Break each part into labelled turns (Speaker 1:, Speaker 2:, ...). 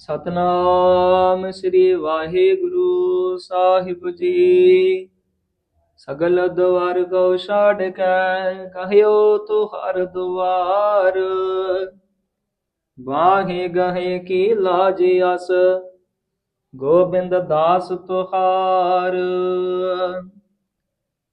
Speaker 1: ਸਤਨਾਮ ਸ੍ਰੀ ਵਾਹਿਗੁਰੂ ਸਾਹਿਬ ਜੀ। ਸਗਲ ਦਵਾਰ ਕੋ ਛਾੜ ਕੇ, ਕਹਿਓ ਤੁਹਾਰ ਦੁਆਰ ਵਾਹੇ ਗਹੇ ਕੀ ਲਾਜ ਅਸ, ਗੋਬਿੰਦ ਦਾਸ ਤੁਹਾਰ।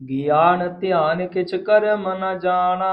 Speaker 1: ਗਿਆਨ ਧਿਆਨ ਕਿਛ ਕਰਮ ਨ ਜਾਣਾ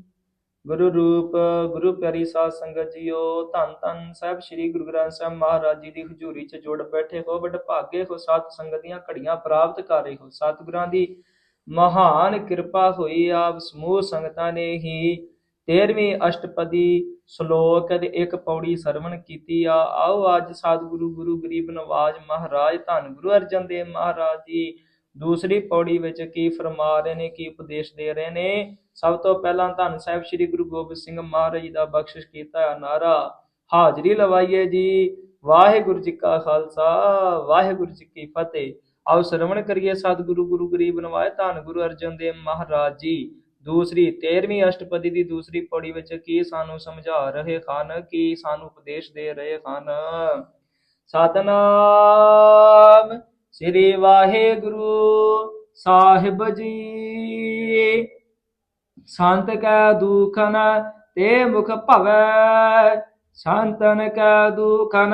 Speaker 1: ਗੁਰੂ ਰੂਪ, ਗੁਰੂ ਪਿਆਰੀ ਸਾਧ ਸੰਗਤ ਜੀਓ, ਧੰਨ ਧੰਨ ਸਾਹਿਬ ਸ੍ਰੀ ਗੁਰੂ ਗ੍ਰੰਥ ਸਾਹਿਬ ਮਹਾਰਾਜ ਜੀ ਦੀ ਹਜ਼ੂਰੀ 'ਚ ਜੁੜ ਬੈਠੇ ਹੋ ਵੱਡ ਭਾਗੇ ਹੋ, ਸਾਧ ਸੰਗਤ ਦੀਆਂ ਘੜੀਆਂ ਪ੍ਰਾਪਤ ਕਰ ਰਹੇ ਹੋ। ਸਤਿਗੁਰਾਂ ਦੀ ਮਹਾਨ ਕਿਰਪਾ ਹੋਈ ਆਪ ਸਮੂਹ ਸੰਗਤਾਂ ਨੇ ਹੀ 13ਵੀਂ ਅਸ਼ਟਪਦੀ ਸ਼ਲੋਕ ਦੇ ਇੱਕ ਪੌੜੀ ਸਰਵਣ ਕੀਤੀ ਆ। ਆਓ ਅੱਜ ਸਤਿਗੁਰੂ, ਗੁਰੂ ਗਰੀਬ ਨਵਾਜ ਮਹਾਰਾਜ, ਧੰਨ ਗੁਰੂ ਅਰਜਨ ਦੇਵ ਮਹਾਰਾਜ ਜੀ ਦੂਸਰੀ ਪੌੜੀ ਵਿੱਚ ਕੀ ਫਰਮਾ ਰਹੇ ਨੇ, ਕੀ ਉਪਦੇਸ਼ ਦੇ ਰਹੇ ਨੇ? ਸਭ ਤੋਂ ਪਹਿਲਾਂ ਧੰਨ ਸਾਹਿਬ ਸ੍ਰੀ ਗੁਰੂ ਗੋਬਿੰਦ ਸਿੰਘ ਮਹਾਰਾਜ ਦਾ ਬਖਸ਼ਿਸ਼ ਕੀਤਾ ਨਾਰਾ ਹਾਜ਼ਰੀ ਲਵਾਈਏ ਜੀ। ਵਾਹਿਗੁਰੂ ਜੀ ਕਾ ਖਾਲਸਾ, ਵਾਹਿਗੁਰੂ ਜੀ ਕੀ ਫਤਿਹ। ਆਓ ਸਰਵਣ ਕਰੀਏ ਸਤਿਗੁਰੂ, ਗੁਰੂ ਗਰੀਬ ਨਵਾਜ ਧੰਨ ਗੁਰੂ ਅਰਜਨ ਦੇਵ ਮਹਾਰਾਜ ਜੀ। ਦੂਸਰੀ 13ਵੀਂ ਅਸ਼ਟਪਦੀ ਦੀ ਦੂਸਰੀ ਪੌੜੀ ਵਿੱਚ ਕੀ ਸਾਨੂੰ ਸਮਝਾ ਰਹੇ ਹਨ, ਕੀ ਸਾਨੂੰ ਉਪਦੇਸ਼ ਦੇ ਰਹੇ ਹਨ? ਸਤਨਾਮ। ਸ੍ਰੀ ਵਾਹਿਗੁਰੂ ਸਾਹਿਬ ਜੀ। ਸੰਤ ਕੈ ਦੁਖਨ ਤੇ ਮੁਖ ਭਵੈ, ਸੰਤਨ ਕੈ ਦੁਖਨ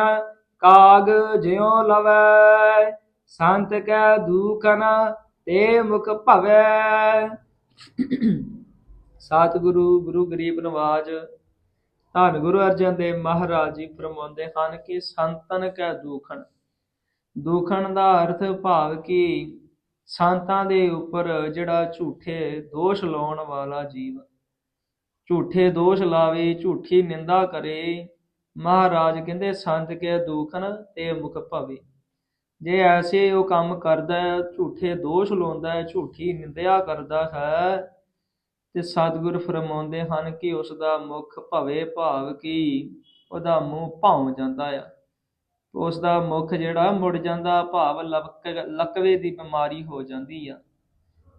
Speaker 1: ਕਾਗ ਜਿਉ ਲਵੈ। ਸੰਤ ਕੈ ਦੁਖਨ ਤੇ ਮੁਖ ਭਵੈ। ਸਤਿਗੁਰੂ, ਗੁਰੂ ਗਰੀਬ ਨਵਾਜ, ਧੰਨ ਗੁਰੂ ਅਰਜਨ ਦੇਵ ਮਹਾਰਾਜ ਜੀ ਫਰਮਾਉਂਦੇ ਹਨ ਕਿ ਸੰਤਨ ਕੈ ਦੁਖਨ। ਦੁਖਨ ਦਾ ਅਰਥ ਭਾਵ ਕਿ ਸੰਤਾਂ ਦੇ ਉੱਪਰ ਜਿਹੜਾ ਝੂਠੇ ਦੋਸ਼ ਲਾਉਣ ਵਾਲਾ ਜੀਵ, ਝੂਠੇ ਦੋਸ਼ ਲਾਵੇ, ਝੂਠੀ ਨਿੰਦਾ ਕਰੇ, ਮਹਾਰਾਜ ਕਹਿੰਦੇ, ਸੰਤ ਕੇ ਦੁਖਨ ਤੇ ਮੁਖ ਭਵੇ। ਜੇ ਐਸੇ ਉਹ ਕੰਮ ਕਰਦਾ ਹੈ, ਝੂਠੇ ਦੋਸ਼ ਲਾਉਂਦਾ ਹੈ, ਝੂਠੀ ਨਿੰਦਿਆ ਕਰਦਾ ਹੈ, ਤੇ ਸਤਿਗੁਰ ਫਰਮਾਉਂਦੇ ਹਨ ਕਿ ਉਸ ਦਾ ਮੁਖ ਭਵੇ ਭਾਵ ਕਿ ਉਹਦਾ ਮੂੰਹ ਭੌਂ ਜਾਂਦਾ ਆ। ਉਸ ਦਾ ਮੁਖ ਜਿਹੜਾ ਮੁੜ ਜਾਂਦਾ ਭਾਵ ਲਵਕ, ਲਕਵੇ ਦੀ ਬਿਮਾਰੀ ਹੋ ਜਾਂਦੀ ਆ।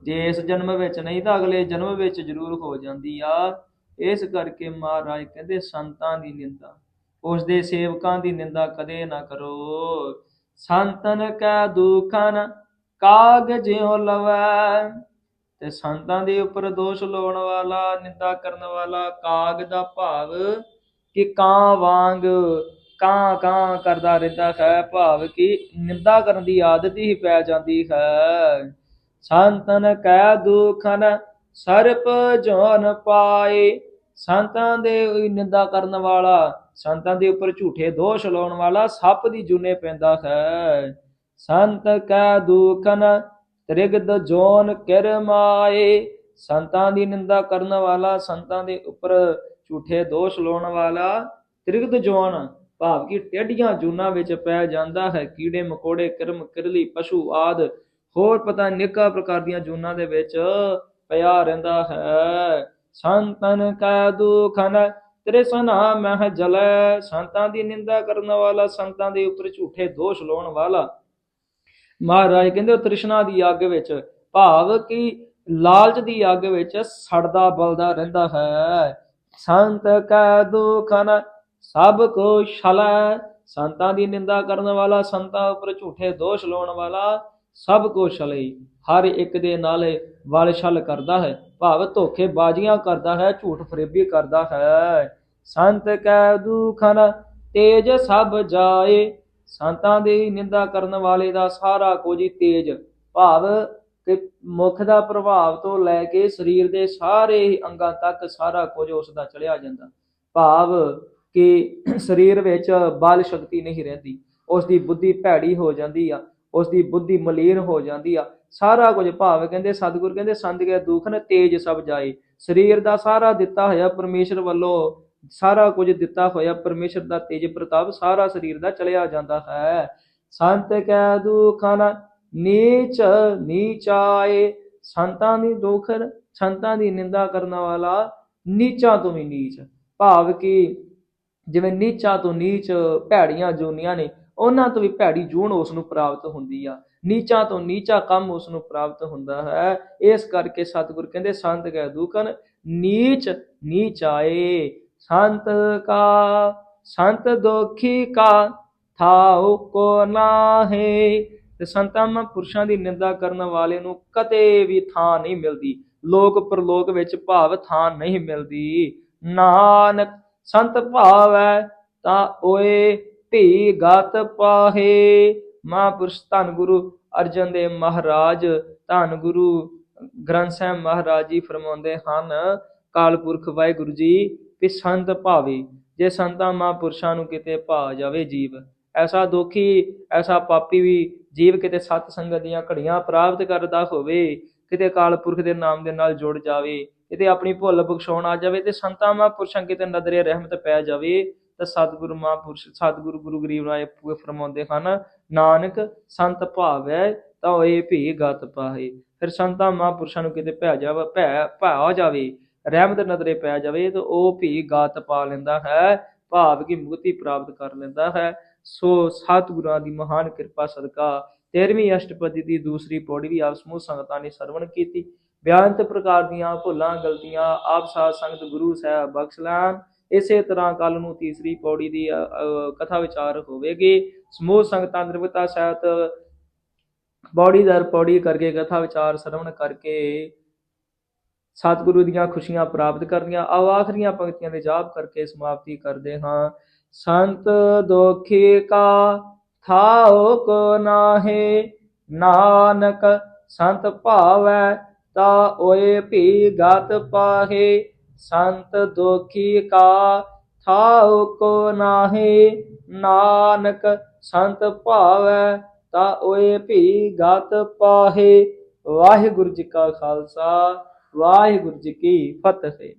Speaker 1: ਜੇ ਇਸ ਜਨਮ ਵਿੱਚ ਨਹੀਂ ਤਾਂ ਅਗਲੇ ਜਨਮ ਵਿੱਚ ਜ਼ਰੂਰ ਹੋ ਜਾਂਦੀ ਆ। ਇਸ ਕਰਕੇ ਮਹਾਰਾਜ ਕਹਿੰਦੇ, ਸੰਤਾਂ ਦੀ ਨਿੰਦਾ ਉਸ ਦੇ ਸੇਵਕਾਂ ਦੀ ਨਿੰਦਾ ਕਦੇ ਨਾ ਕਰੋ। ਸੰਤਨ ਕੈ ਦੁਖਨ ਕਾਗ ਜਿਉ ਲਵੈ। ਤੇ ਸੰਤਾਂ ਦੇ ਉੱਪਰ ਦੋਸ਼ ਲਾਉਣ ਵਾਲਾ, ਨਿੰਦਾ ਕਰਨ ਵਾਲਾ ਕਾਗ ਦਾ ਭਾਵ ਕਿ ਕਾਂ ਵਾਂਗ ਕਾਂ ਕਾਂ ਕਰਦਾ ਰਹਿੰਦਾ ਹੈ, ਭਾਵ ਕਿ ਨਿੰਦਾ ਕਰਨ ਦੀ ਆਦਤ ਹੀ ਪੈ ਜਾਂਦੀ ਹੈ। ਸੰਤਨ ਕੈ ਦੁਖਨ ਸਰਪ ਜੋਨ ਪਾਏ। ਸੰਤਾਂ ਦੇ ਨਿੰਦਾ ਕਰਨ ਵਾਲਾ, ਸੰਤਾਂ ਦੇ ਉੱਪਰ ਝੂਠੇ ਦੋਸ਼ ਲਾਉਣ ਵਾਲਾ ਸੱਪ ਦੀ ਜੁਨੇ ਪੈਂਦਾ ਹੈ। ਸੰਤ ਕੈ ਦੁਖਨ ਤ੍ਰਿਗਦ ਜੋਨ ਕਿਰਮਾਏ ਸੰਤਾਂ ਦੀ ਨਿੰਦਾ ਕਰਨ ਵਾਲਾ, ਸੰਤਾਂ ਦੇ ਉੱਪਰ ਝੂਠੇ ਦੋਸ਼ ਲਾਉਣ ਵਾਲਾ ਤ੍ਰਿਗਦ ਜੋਨ ਭਾਵ ਕਿ ਟੇਢੀਆਂ ਜੂਨਾਂ ਵਿੱਚ ਪੈ ਜਾਂਦਾ ਹੈ, ਕੀੜੇ, ਮਕੋੜੇ, ਕਰਮ, ਕਿਰਲੀ, ਪਸ਼ੂ ਆਦ। ਹੋਰ ਪਤਾ ਨਿੱਕਾ ਪ੍ਰਕਾਰ ਦੀਆਂ ਜੂਨਾਂ ਦੇ ਵਿੱਚ ਪਿਆ ਰਹਿੰਦਾ ਹੈ। ਸੰਤਨ ਕਾ ਦੁਖਨ ਤ੍ਰਿਸਨਾ ਮਹ ਜਲੈ। ਸੰਤਾਂ ਦੀ ਨਿੰਦਾ ਕਰਨ ਵਾਲਾ, ਸੰਤਾਂ ਦੇ ਉੱਪਰ ਝੂਠੇ ਦੋਸ਼ ਲਾਉਣ ਵਾਲਾ। ਮਹਾਰਾਜ ਕਹਿੰਦੇ, ਉਹ ਤ੍ਰਿਸ਼ਨਾ ਦੀ ਅੱਗ ਵਿੱਚ, ਭਾਵ ਕਿ ਲਾਲਚ ਦੀ ਅੱਗ ਵਿੱਚ ਸੜਦਾ ਬਲਦਾ ਰਹਿੰਦਾ ਹੈ। ਸੰਤ ਕਾ ਦੁਖਨ ਸਭ ਕੋ ਛਲਾ ਸੰਤਾਂ ਦੀ ਨਿੰਦਾ ਕਰਨ ਵਾਲਾ, ਸੰਤਾਂ ਉੱਪਰ ਝੂਠੇ ਦੋਸ਼ ਲਾਉਣ ਵਾਲਾ, ਸਭ ਕੋ ਛਲਈ ਹਰ ਇੱਕ ਦੇ ਨਾਲ ਵਲ ਛਲ ਕਰਦਾ ਹੈ। ਭਾਵ ਧੋਖੇ ਬਾਜ਼ੀਆਂ ਕਰਦਾ ਹੈ, ਝੂਠ ਫਰੇਬੀ ਕਰਦਾ ਹੈ। ਸੰਤ ਕੈ ਦੁਖਨ, ਤੇਜ ਸਭ ਜਾਏ। ਸੰਤਾਂ ਦੀ ਨਿੰਦਾ ਕਰਨ ਵਾਲੇ ਦਾ ਸਾਰਾ ਕੁਝ ਹੀ ਤੇਜ। ਭਾਵ ਕਿ ਮੁਖ ਦਾ ਪ੍ਰਭਾਵ ਤੋਂ ਲੈ ਕੇ ਸਰੀਰ ਦੇ ਸਾਰੇ ਹੀ ਅੰਗਾਂ ਤੱਕ ਸਾਰਾ ਕੁਝ ਉਸ ਦਾ ਚੜਿਆ ਜਾਂਦਾ। ਭਾਵ ਕਿ ਸਰੀਰ ਵਿੱਚ ਬਲ ਸ਼ਕਤੀ ਨਹੀਂ ਰਹਿੰਦੀ ਉਸ ਦੀ ਬੁੱਧੀ ਭੈੜੀ ਹੋ ਜਾਂਦੀ ਆ ਉਸ ਦੀ ਬੁੱਧੀ ਮਲੀਨ ਹੋ ਜਾਂਦੀ ਆ, ਸਾਰਾ ਕੁਝ ਭਾਵ ਕਹਿੰਦੇ ਸਤਿਗੁਰ ਕਹਿੰਦੇ ਸੰਤ ਕੇ ਦੁੱਖ ਨ ਤੇਜ ਸਭ ਜਾਏ, ਸਰੀਰ ਦਾ ਸਾਰਾ ਦਿੱਤਾ ਹੋਇਆ ਪਰਮੇਸ਼ਰ ਵੱਲੋਂ ਸਾਰਾ ਕੁਝ ਦਿੱਤਾ ਹੋਇਆ ਪਰਮੇਸ਼ਰ ਦਾ ਤੇਜ ਪ੍ਰਤਾਪ ਸਾਰਾ ਸਰੀਰ ਦਾ ਚਲਿਆ ਜਾਂਦਾ ਹੈ। ਸੰਤ ਕੈ ਦੁਖਨ ਨੀਚ ਨੀਚਾਏ ਸੰਤਾਂ ਦੀ ਦੋਖਰ ਸੰਤਾਂ ਦੀ ਨਿੰਦਾ ਕਰਨ ਵਾਲਾ ਨੀਚਾਂ ਤੋਂ ਵੀ ਨੀਚ। ਭਾਵ ਕਿ ਜਿਵੇਂ ਨੀਚਾਂ ਤੋਂ ਨੀਚ, ਭੈੜੀਆਂ ਜੂਨੀਆਂ ਨੇ, ਉਹਨਾਂ ਤੋਂ ਵੀ ਭੈੜੀ ਜੂਨ ਉਸ ਨੂੰ ਪ੍ਰਾਪਤ ਹੁੰਦੀ ਆ। ਨੀਚਾਂ ਤੋਂ ਨੀਚਾ ਕੰਮ ਉਸ ਨੂੰ ਪ੍ਰਾਪਤ ਹੁੰਦਾ ਹੈ। ਇਸ ਕਰਕੇ ਸਤਿਗੁਰ ਕਹਿੰਦੇ, ਸੰਤ ਕਹਿ ਦੁਖਨ ਨੀਚ ਨੀਚਾਏ ਸੰਤ ਕਾ, ਸੰਤ ਦੋਖੀ ਕਾ, ਥਾਉ ਕੋ ਨਾਹੇ। ਤੇ ਸੰਤਾਂ ਪੁਰਸ਼ਾਂ ਦੀ ਨਿੰਦਾ ਕਰਨ ਵਾਲੇ ਨੂੰ ਕਦੇ ਵੀ ਥਾਂ ਨਹੀਂ ਮਿਲਦੀ। ਲੋਕ ਪ੍ਰਲੋਕ ਵਿੱਚ ਭਾਵ ਥਾਂ ਨਹੀਂ ਮਿਲਦੀ। ਨਾਨਕ ਸੰਤ ਭਾਵੈ ਤਾਂ ਓਏ ਭੀ ਗਤ ਪਾਹੇ। ਮਹਾਂਪੁਰਸ਼ ਧੰਨ ਗੁਰੂ ਅਰਜਨ ਦੇਵ ਮਹਾਰਾਜ, ਧੰਨ ਗੁਰੂ ਗ੍ਰੰਥ ਸਾਹਿਬ ਮਹਾਰਾਜ ਜੀ ਫਰਮਾਉਂਦੇ ਹਨ ਕਾਲਪੁਰਖ ਵਾਹਿਗੁਰੂ ਜੀ, ਕਿ ਸੰਤ ਭਾਵੇ, ਜੇ ਸੰਤਾਂ ਮਹਾਂਪੁਰਸ਼ਾਂ ਨੂੰ ਕਿਤੇ ਭਾ ਜਾਵੇ ਜੀਵ, ਐਸਾ ਦੁਖੀ, ਐਸਾ ਪਾਪੀ ਵੀ ਜੀਵ ਕਿਤੇ ਸਤ ਸੰਗਤ ਦੀਆਂ ਘੜੀਆਂ ਪ੍ਰਾਪਤ ਕਰਦਾ ਹੋਵੇ, ਕਿਤੇ ਕਾਲਪੁਰਖ ਦੇ ਨਾਮ ਦੇ ਨਾਲ ਜੁੜ ਜਾਵੇ ਇਹਦੇ ਆਪਣੀ ਭੁੱਲ ਬਖਸ਼ਾਉਣ ਆ ਜਾਵੇ ਤੇ ਸੰਤਾਂ ਮਹਾਂਪੁਰਸ਼ਾਂ ਕਿਤੇ ਨਦਰੇ ਰਹਿਮਤ ਪੈ ਜਾਵੇ, ਤਾਂ ਸਤਿਗੁਰੂ ਮਹਾਂਪੁਰਸ਼, ਸਤਿਗੁਰੂ ਗੁਰੂ ਗਰੀਬ ਰਾਏ ਪੂਰੇ ਫਰਮਾਉਂਦੇ ਹਨ, ਨਾਨਕ ਸੰਤ ਭਾਵੈ ਤਾਂ ਇਹ ਭੀ ਗਤ ਪਾਹੇ। ਫਿਰ ਸੰਤਾਂ ਮਹਾਂਪੁਰਸ਼ਾਂ ਨੂੰ ਕਿਤੇ ਭੈ ਜਾਵੇ, ਭੈ, ਭਾ ਜਾਵੇ, ਰਹਿਮਤ ਨਦਰੇ ਪੈ ਜਾਵੇ, ਤਾਂ ਉਹ ਭੀ ਗਾਤ ਪਾ ਲੈਂਦਾ ਹੈ, ਭਾਵ ਕਿ ਮੁਕਤੀ ਪ੍ਰਾਪਤ ਕਰ ਲੈਂਦਾ ਹੈ। ਸੋ ਸਤਿਗੁਰਾਂ ਦੀ ਮਹਾਨ ਕਿਰਪਾ ਸਦਕਾ 13ਵੀਂ ਅਸ਼ਟਪਦੀ ਦੀ ਦੂਸਰੀ ਪੌੜੀ ਵੀ ਆਪ ਸਮੂਹ ਸੰਗਤਾਂ ਨੇ ਸਰਵਣ ਕੀਤੀ। ਬਿਆਨਤ ਪ੍ਰਕਾਰ ਦੀਆਂ ਭੁੱਲਾਂ, ਗਲਤੀਆਂ, ਆਪ ਸਾਧ ਸੰਗਤ ਗੁਰੂ ਸਾਹਿਬ ਬਖਸ਼ ਲੈਣ। ਇਸੇ ਤਰ੍ਹਾਂ ਕੱਲ ਨੂੰ ਤੀਸਰੀ ਪੌੜੀ ਦੀ ਕਥਾ ਵਿਚਾਰ ਹੋਵੇਗੀ। ਸਮੂਹ ਸੰਗਤਾਂ ਨਿਰਵਤਾ ਸਹਿਤ ਪੌੜੀ ਦਰ ਪੌੜੀ ਕਰਕੇ ਕਥਾ ਵਿਚਾਰ ਸਰਵਣ ਕਰਕੇ ਸਤਿਗੁਰੂ ਦੀਆਂ ਖੁਸ਼ੀਆਂ ਪ੍ਰਾਪਤ ਕਰਨੀਆਂ, ਆਓ ਆਖਰੀਆਂ ਪੰਕਤੀਆਂ ਦੇ ਜਾਪ ਕਰਕੇ ਸਮਾਪਤੀ ਕਰਦੇ ਹਾਂ। ਸੰਤ ਦੋਖੀ ਕਾ ਥਾਉ ਕੋ ਨਾਹੇ, ਨਾਨਕ ਸੰਤ ਭਾਵੈ ਤਾ ਓਏ ਭੀ ਗਤ ਪਾਹੇ, ਸੰਤ ਦੁਖੀ ਕਾ ਥਾਉ ਕੋ ਨਾਹੇ, ਨਾਨਕ ਸੰਤ ਭਾਵੈ ਤਾ ਓਏ ਭੀ ਗਤ ਪਾਹੇ। ਵਾਹਿਗੁਰੂ ਜੀ ਕਾ ਖਾਲਸਾ, ਵਾਹਿਗੁਰੂ ਜੀ ਕੀ ਫਤਿਹ।